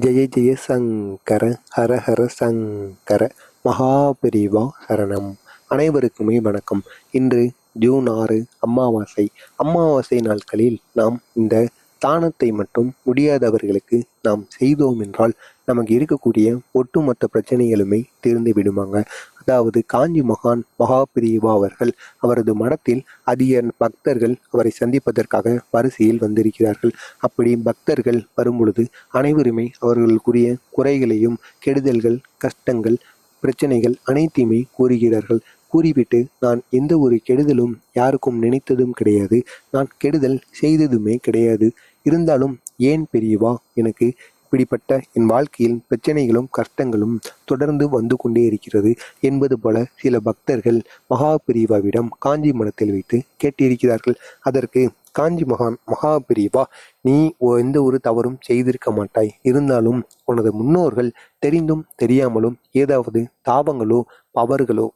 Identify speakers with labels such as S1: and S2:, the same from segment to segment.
S1: ஜெய ஜெய சங்கர ஹர ஹர சங்கர மகாபிரிவா சரணம். அனைவருக்குமே வணக்கம். இன்று ஜூன் ஆறு அமாவாசை. அமாவாசை நாட்களில் நாம் இந்த தானத்தை மட்டும் முடியாதவர்களுக்கு நாம் செய்தோம் என்றால் நமக்கு இருக்கக்கூடிய ஒட்டுமொத்த பிரச்சனைகளுமே தீர்ந்து விடுமாங்க. அதாவது காஞ்சி மகான் மகாபிரிவா அவர்கள் அவரது மடத்தில் அதிக பக்தர்கள் அவரை சந்திப்பதற்காக வரிசையில் வந்திருக்கிறார்கள். அப்படி பக்தர்கள் வரும்பொழுது அனைவருமே அவர்களுக்குரிய குறைகளையும் கெடுதல்கள் கஷ்டங்கள் பிரச்சனைகள் அனைத்தையுமே கூறுகிறார்கள். கூறிவிட்டு நான் எந்த ஒரு கெடுதலும் யாருக்கும் நினைத்ததும் கிடையாது. நான் கெடுதல் செய்ததுமே கிடையாது. இருந்தாலும் ஏன் பெரியவா? எனக்கு இப்படிப்பட்ட என் வாழ்க்கையில் பிரச்சனைகளும் கஷ்டங்களும் தொடர்ந்து வந்து கொண்டே இருக்கிறது என்பது போல சில பக்தர்கள் மகா பிரிவாவிடம் காஞ்சி மனத்தில் வைத்து கேட்டிருக்கிறார்கள். அதற்கு காஞ்சி மகான் மகா பிரிவா நீ ஒ- எந்த ஒரு தவறும் செய்திருக்க மாட்டாய். இருந்தாலும் உனது முன்னோர்கள் தெரிந்தும் தெரியாமலும் ஏதாவது தாபங்களோ பவர்களோ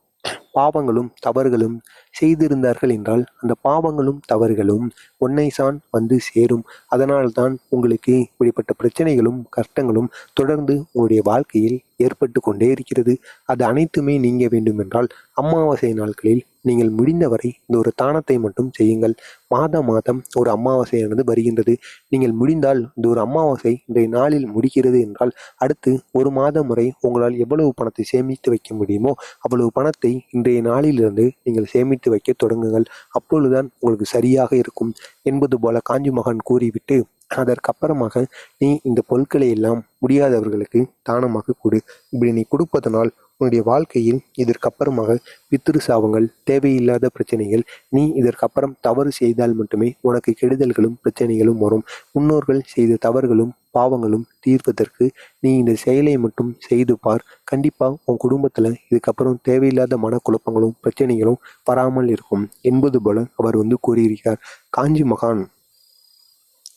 S1: பாவங்களும் தவறுகளும் செய்திருந்தார்கள் என்றால் அந்த பாவங்களும் தவறுகளும் ஒன்னைசான் வந்து சேரும். அதனால்தான் உங்களுக்கு இப்படிப்பட்ட பிரச்சனைகளும் கஷ்டங்களும் தொடர்ந்து உங்களுடைய வாழ்க்கையில் ஏற்பட்டு கொண்டே இருக்கிறது. அது அனைத்துமே நீங்க வேண்டுமென்றால் அமாவாசை நாட்களில் நீங்கள் முடிந்தவரை இந்த ஒரு தானத்தை மட்டும் செய்யுங்கள். மாத மாதம் ஒரு அமாவாசையானது வருகின்றது. நீங்கள் முடிந்தால் இந்த ஒரு அமாவாசை இன்றைய நாளில் முடிக்கிறது என்றால் அடுத்து ஒரு மாதம் முறை உங்களால் எவ்வளவு பணத்தை சேமித்து வைக்க முடியுமோ அவ்வளவு பணத்தை இன்றைய நாளிலிருந்து நீங்கள் சேமித்து வைக்க தொடங்குங்கள். அப்பொழுதுதான் உங்களுக்கு சரியாக இருக்கும். என்பது போல காஞ்சி மகன் கூறிவிட்டு அதற்கப்புறமாக நீ இந்த பொருட்களை எல்லாம் முடியாதவர்களுக்கு தானமாக கொடு. இப்படி நீ கொடுப்பதனால் உன்னுடைய வாழ்க்கையில் இதற்கப்புறமாக பித்திரு சாபங்கள் தேவையில்லாத பிரச்சனைகள் நீ இதற்கப்புறம் தவறு செய்தால் மட்டுமே உனக்கு கெடுதல்களும் பிரச்சனைகளும் வரும். முன்னோர்கள் செய்த தவறுகளும் பாவங்களும் தீர்ப்பதற்கு நீ இந்த செயலை மட்டும் செய்து பார். கண்டிப்பாக உன் குடும்பத்தில் இதுக்கப்புறம் தேவையில்லாத மனக்குழப்பங்களும் பிரச்சனைகளும் வராமல் இருக்கும் என்பது போல அவர் வந்து கூறியிருக்கிறார். காஞ்சி மகான்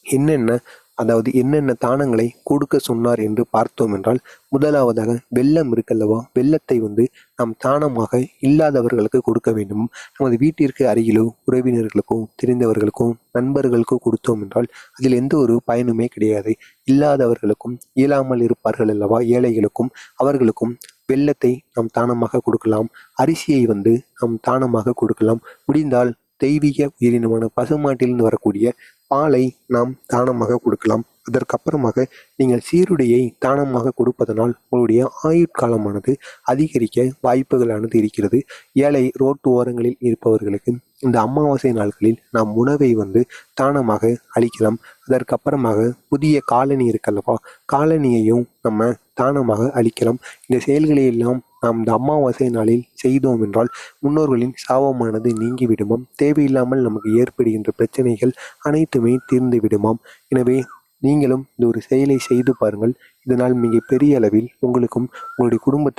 S1: என்னென்ன அதாவது என்னென்ன தானங்களை கொடுக்க சொன்னார் என்று பார்த்தோம் என்றால் முதலாவதாக வெள்ளம் இருக்கல்லவா? வெள்ளத்தை வந்து நாம் தானமாக இல்லாதவர்களுக்கு கொடுக்க வேண்டும். நமது வீட்டிற்கு அருகிலோ உறவினர்களுக்கோ தெரிந்தவர்களுக்கோ நண்பர்களுக்கோ கொடுத்தோம் என்றால் அதில் எந்த ஒரு பயனுமே கிடையாது. இல்லாதவர்களுக்கும் இயலாமல் இருப்பார்கள் அல்லவா? ஏழைகளுக்கும் அவர்களுக்கும் வெள்ளத்தை நாம் தானமாக கொடுக்கலாம். அரிசியை வந்து நாம் தானமாக கொடுக்கலாம். முடிந்தால் தெய்வீக உயிரினமான பசுமாட்டிலிருந்து வரக்கூடிய பாலை நாம் தானமாக கொடுக்கலாம். அதற்கப்புறமாக நீங்கள் சீருடையை தானமாக கொடுப்பதனால் உங்களுடைய ஆயுட்காலமானது அதிகரிக்க வாய்ப்புகளானது இருக்கிறது. ஏழை ரோட்டு ஓரங்களில் இருப்பவர்களுக்கு இந்த அமாவாசை நாட்களில் நாம் உணவை வந்து தானமாக அளிக்கலாம். அதற்கப்புறமாக புதிய காலனி இருக்கல்லவா காலனியையும் நம்ம தானமாக அளிக்கலாம். இந்த செயல்களை எல்லாம் நாம் இந்த அமாவாசை நாளில் செய்தோம் என்றால் முன்னோர்களின் சாபமானது நீங்கிவிடுமாம். தேவையில்லாமல் நமக்கு ஏற்படுகின்ற பிரச்சனைகள் அனைத்துமே தீர்ந்து விடுமாம் எனவே நீங்களும் இந்த ஒரு செயலை செய்து பாருங்கள். இதனால் மிக பெரிய அளவில் உங்களுக்கும் உங்களுடைய குடும்பத்தை